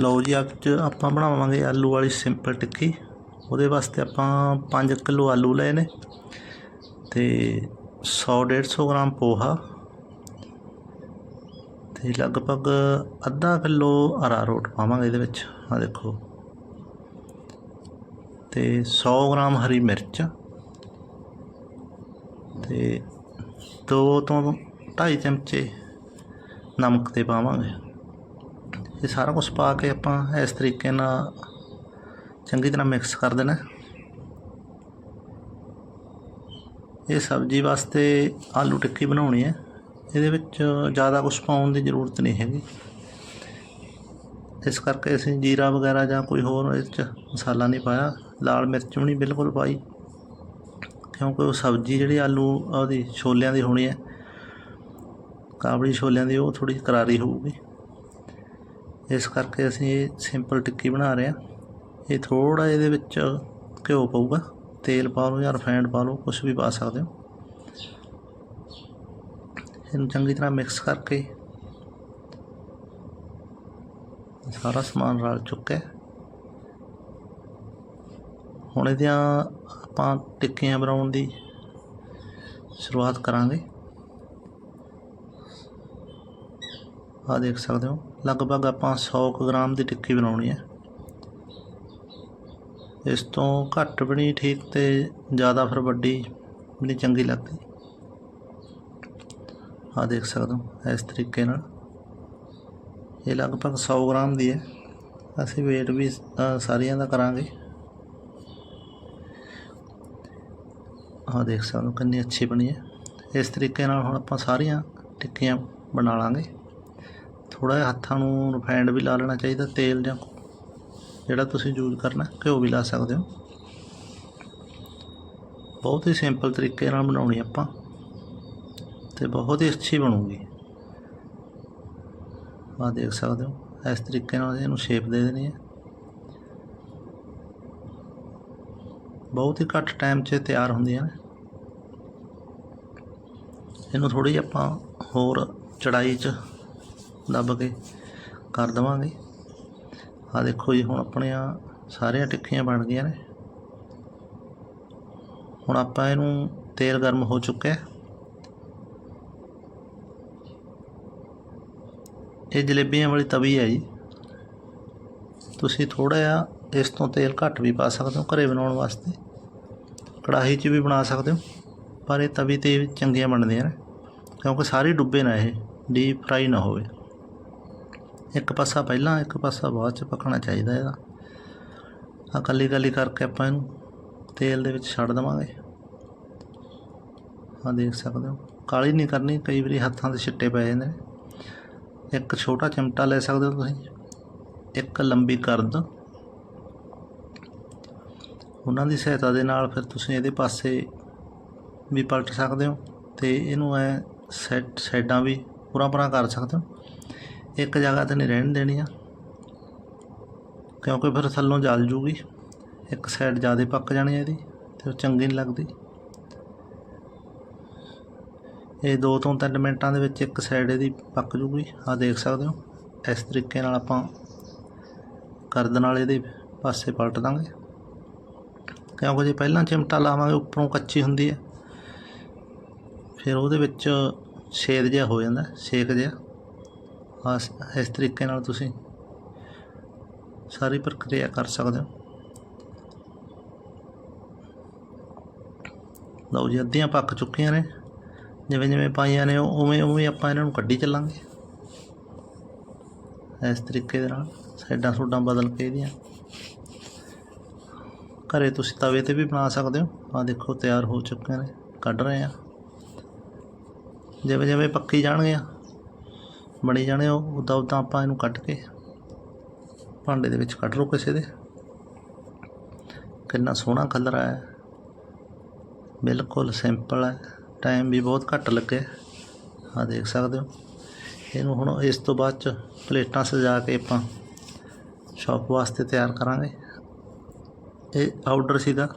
ਲਓ ਜੀ ਅੱਜ ਆਪਾਂ ਬਣਾਵਾਂਗੇ ਆਲੂ ਵਾਲੀ ਸਿੰਪਲ ਟਿੱਕੀ। ਉਹਦੇ ਵਾਸਤੇ ਆਪਾਂ 5 ਕਿਲੋ ਆਲੂ ਲਏ ਨੇ ਤੇ 100 150 ਗ੍ਰਾਮ ਪੋਹਾ ਤੇ ਲਗਭਗ ਅੱਧਾ ਕਿਲੋ ਅਰਾਰੋਟ ਪਾਵਾਂਗੇ ਇਹਦੇ ਵਿੱਚ। ਆ ਦੇਖੋ। ਤੇ 100 ਗ੍ਰਾਮ ਹਰੀ ਮਿਰਚ ਤੇ ਦੋ ਤੋਂ 2.5 ਚਮਚੇ ਨਮਕ ਤੇ ਪਾਵਾਂਗੇ। ਇਹ ਸਾਰਾ ਕੁਝ ਪਾ ਕੇ ਆਪਾਂ ਇਸ ਤਰੀਕੇ ਨਾਲ ਚੰਗੀ ਤਰ੍ਹਾਂ ਮਿਕਸ ਕਰ ਦੇਣਾ। ਇਹ ਸਬਜ਼ੀ ਵਾਸਤੇ ਆਲੂ ਟਿੱਕੀ ਬਣਾਉਣੀ ਹੈ। ਇਹਦੇ ਵਿੱਚ ਜ਼ਿਆਦਾ ਕੁਝ ਪਾਉਣ ਦੀ ਜ਼ਰੂਰਤ ਨਹੀਂ ਹੈਗੀ। ਇਸ ਕਰਕੇ ਅਸੀਂ ਜੀਰਾ ਵਗੈਰਾ ਜਾਂ ਕੋਈ ਹੋਰ ਇਸ 'ਚ ਮਸਾਲਾ ਨਹੀਂ ਪਾਇਆ। ਲਾਲ ਮਿਰਚ ਵੀ ਨਹੀਂ ਬਿਲਕੁਲ ਪਾਈ। ਕਿਉਂਕਿ ਉਹ ਸਬਜ਼ੀ ਜਿਹੜੀ ਆਲੂ, ਉਹਦੀ ਛੋਲਿਆਂ ਦੀ ਹੋਣੀ ਹੈ। ਕਾਬਲੀ ਛੋਲਿਆਂ ਦੀ ਉਹ ਥੋੜੀ ਕਰਾਰੀ ਹੋਊਗੀ। ਇਸ ਕਰਕੇ ਅਸੀਂ ਇਹ ਸਿੰਪਲ ਟਿੱਕੀ ਬਣਾ ਰਹੇ ਹਾਂ। ਇਹ ਥੋੜਾ ਇਹਦੇ ਵਿੱਚ ਘਿਓ ਪਊਗਾ। ਤੇਲ ਪਾ ਲਓ ਜਾਂ ਰਿਫਾਈਂਡ ਪਾ ਲਓ ਕੁਝ ਵੀ ਪਾ ਸਕਦੇ ਹੋ। ਇਹਨੂੰ ਚੰਗੀ ਤਰ੍ਹਾਂ ਮਿਕਸ ਕਰਕੇ ਸਾਰਾ ਸਮਾਨ ਰਲ ਚੁੱਕਾ ਹੈ। ਹੁਣ ਇਹਦੀਆਂ ਆਪਾਂ ਟਿੱਕੀਆਂ ਬਣਾਉਣ ਦੀ ਸ਼ੁਰੂਆਤ ਕਰਾਂਗੇ। ਆ ਦੇਖ ਸਕਦੇ ਹੋ। ਲਗਭਗ ਆਪਾਂ 100 ਕੁ ਗ੍ਰਾਮ ਦੀ ਟਿੱਕੀ ਬਣਾਉਣੀ ਹੈ। ਇਸ ਤੋਂ ਘੱਟ ਵੀ ਨਹੀਂ, ਠੀਕ ਤੇ ਜ਼ਿਆਦਾ ਫਿਰ ਵੱਡੀ ਵੀ ਨਹੀਂ, ਚੰਗੀ ਲੱਗਦੀ। ਆ ਦੇਖ ਸਕਦੇ ਹੋ, ਇਸ ਤਰੀਕੇ ਨਾਲ। ਇਹ ਲਗਭਗ 100 ਗ੍ਰਾਮ ਦੀ ਹੈ। ਅਸੀਂ weight ਵੀ ਸਾਰੀਆਂ ਦਾ ਕਰਾਂਗੇ। ਆ ਦੇਖ ਸਕਦੇ ਹੋ, ਕਿੰਨੀ ਅੱਛੀ ਬਣੀ ਹੈ। ਇਸ ਤਰੀਕੇ ਨਾਲ ਹੁਣ ਆਪਾਂ ਸਾਰੀਆਂ ਟਿੱਕੀਆਂ ਬਣਾ ਲਾਂਗੇ। ਥੋੜਾ ਜਿਹਾ ਹੱਥਾਂ ਨੂੰ ਰਿਫਾਈਂਡ ਵੀ ਲਾ ਲੈਣਾ ਚਾਹੀਦਾ, ਤੇਲ ਜਾਂ ਜਿਹੜਾ ਤੁਸੀਂ ਯੂਜ਼ ਕਰਨਾ, ਘਿਓ ਵੀ ਲਾ ਸਕਦੇ ਹੋ। ਬਹੁਤ ਹੀ ਸਿੰਪਲ ਤਰੀਕੇ ਨਾਲ ਬਣਾਉਣੀ ਆਪਾਂ, ਤੇ ਬਹੁਤ ਹੀ ਅੱਛੀ ਬਣੂਗੀ। ਆ ਦੇਖ ਸਕਦੇ ਹੋ, ਇਸ ਤਰੀਕੇ ਨਾਲ ਇਹਨੂੰ ਸ਼ੇਪ ਦੇ ਦੇਣੀ ਹੈ। ਬਹੁਤ ਹੀ ਘੱਟ ਟਾਈਮ 'ਚ ਤਿਆਰ ਹੁੰਦੀਆਂ ਨੇ। ਇਹਨੂੰ ਥੋੜੀ ਆਪਾਂ ਹੋਰ ਚੜਾਈ 'ਚ ਦੱਬ ਕੇ ਕਰ ਦੇਵਾਂਗੇ। ਆ ਦੇਖੋ ਜੀ, ਹੁਣ ਆਪਣੀਆਂ ਸਾਰੀਆਂ ਟਿੱਕੀਆਂ ਬਣ ਗਈਆਂ ਨੇ। ਹੁਣ ਆਪਾਂ ਇਹਨੂੰ ਤੇਲ ਗਰਮ ਹੋ ਚੁੱਕਿਆ। ਇਹ ਜਲੇਬੀਆਂ ਵਾਲੀ ਤਵੀ ਹੈ ਜੀ। ਤੁਸੀਂ ਥੋੜਾ ਜਿਹਾ ਇਸ ਤੋਂ ਤੇਲ ਘੱਟ ਵੀ ਪਾ ਸਕਦੇ ਹੋ, ਘਰੇ ਬਣਾਉਣ ਵਾਸਤੇ। ਕੜਾਹੀ 'ਚ ਵੀ ਬਣਾ ਸਕਦੇ ਹੋ, ਪਰ ਇਹ ਤਵੀ ਤੇ ਚੰਗੀਆਂ ਬਣਦੀਆਂ ਨੇ, ਕਿਉਂਕਿ ਸਾਰੀ ਡੁੱਬੇ ਨਾ ਇਹ, ਡੀਪ ਫਰਾਈ ਨਾ ਹੋਵੇ। ਇੱਕ ਪਾਸਾ ਪਹਿਲਾਂ, ਇੱਕ ਪਾਸਾ ਬਾਅਦ 'ਚ ਪੱਕਣਾ ਚਾਹੀਦਾ ਇਹਦਾ। ਆ ਕੱਲੀ ਕੱਲੀ ਕਰਕੇ ਆਪਾਂ ਇਹਨੂੰ ਤੇਲ ਦੇ ਵਿੱਚ ਛੱਡ ਦੇਵਾਂਗੇ। ਆ ਦੇਖ ਸਕਦੇ ਹੋ, ਕਾਲੀ ਨਹੀਂ ਕਰਨੀ, ਕਈ ਵਾਰੀ ਹੱਥਾਂ ਦੇ ਛਿੱਟੇ ਪੈ ਜਾਂਦੇ ਨੇ। ਇੱਕ ਛੋਟਾ ਚਮਟਾ ਲੈ ਸਕਦੇ ਹੋ ਤੁਸੀਂ, ਇੱਕ ਲੰਬੀ ਕਰਦ। ਉਹਨਾਂ ਦੀ ਸਹਾਇਤਾ ਦੇ ਨਾਲ ਫਿਰ ਤੁਸੀਂ ਇਹਦੇ ਪਾਸੇ ਵੀ ਪਲਟ ਸਕਦੇ ਹੋ ਤੇ ਇਹਨੂੰ ਐ ਸੈਟ ਸਾਈਡਾਂ ਵੀ ਪੂਰਾ ਪੂਰਾ ਕਰ ਸਕਦੇ ਹੋ। ਇੱਕ ਜਗ੍ਹਾ ਤੇ ਨਹੀਂ ਰਹਿਣ ਦੇਣੀ ਆ ਕਿਉਂਕਿ ਫਿਰ ਥੱਲੋਂ ਜਲ ਜੂਗੀ। ਇੱਕ ਸਾਈਡ ਜ਼ਿਆਦਾ ਪੱਕ ਜਾਣੀ ਇਹਦੀ, ਤੇ ਉਹ ਚੰਗੀ ਨਹੀਂ ਲੱਗਦੀ। ਇਹ 2 ਤੋਂ 3 ਮਿੰਟਾਂ ਦੇ ਵਿੱਚ ਇੱਕ ਸਾਈਡ ਇਹਦੀ ਪੱਕ ਜੂਗੀ। ਆ ਦੇਖ ਸਕਦੇ ਹੋ, ਇਸ ਤਰੀਕੇ ਨਾਲ ਆਪਾਂ ਕਰਦ ਨਾਲ ਇਹਦੇ ਪਾਸੇ ਪਲਟ ਦਾਂਗੇ। ਕਿਉਂਕਿ ਜੇ ਪਹਿਲਾਂ ਚਿਮਟਾ ਲਾਵਾਂਗੇ, ਉੱਪਰੋਂ ਕੱਚੀ ਹੁੰਦੀ ਹੈ। ਫਿਰ ਉਹਦੇ ਵਿੱਚ ਛੇਦ ਜਿਹਾ ਹੋ ਜਾਂਦਾ, ਛੇਕ ਜਿਹਾ। ਆਸ ਇਸ ਤਰੀਕੇ ਨਾਲ ਤੁਸੀਂ ਸਾਰੀ ਪ੍ਰਕਿਰਿਆ ਕਰ ਸਕਦੇ ਹੋ। ਲਓ ਜੀ, ਅੱਧੀਆਂ ਪੱਕ ਚੁੱਕੀਆਂ ਨੇ। ਜਿਵੇਂ ਜਿਵੇਂ ਪਾਈਆਂ ਨੇ, ਉਵੇਂ ਉਵੇਂ ਆਪਾਂ ਇਹਨਾਂ ਨੂੰ ਕੱਢੀ ਚੱਲਾਂਗੇ। ਇਸ ਤਰੀਕੇ ਦੇ ਨਾਲ ਸਾਈਡਾਂ ਸੂਡਾਂ ਬਦਲ ਕੇ ਇਹਦੀਆਂ। ਘਰੇ ਤੁਸੀਂ ਤਵੇ ਤੇ ਵੀ ਬਣਾ ਸਕਦੇ ਹੋ। ਆ ਦੇਖੋ, ਤਿਆਰ ਹੋ ਚੁੱਕੇ ਨੇ, ਕੱਢ ਰਹੇ ਆ ਜਿਵੇਂ ਜਿਵੇਂ ਪੱਕੀ ਜਾਣਗੇ ਬਣੀ ਜਾਣੇ ਉਹ ਉੱਦਾਂ ਉੱਦਾਂ ਆਪਾਂ ਇਹਨੂੰ ਕੱਟ ਕੇ ਭਾਂਡੇ ਦੇ ਵਿੱਚ ਕੱਢ ਲਓ ਕਿਸੇ ਦੇ। ਕਿੰਨਾ ਸੋਹਣਾ ਕਲਰ ਆਇਆ। ਬਿਲਕੁਲ ਸਿੰਪਲ ਹੈ। ਟਾਈਮ ਵੀ ਬਹੁਤ ਘੱਟ ਲੱਗਿਆ ਆ ਦੇਖ ਸਕਦੇ ਹੋ। ਇਹਨੂੰ ਹੁਣ ਇਸ ਤੋਂ ਬਾਅਦ ਚ ਪਲੇਟਾਂ ਸਜਾ ਕੇ ਆਪਾਂ ਸ਼ੌਪ ਵਾਸਤੇ ਤਿਆਰ ਕਰਾਂਗੇ। ਇਹ ਆਰਡਰ ਸੀਗਾ।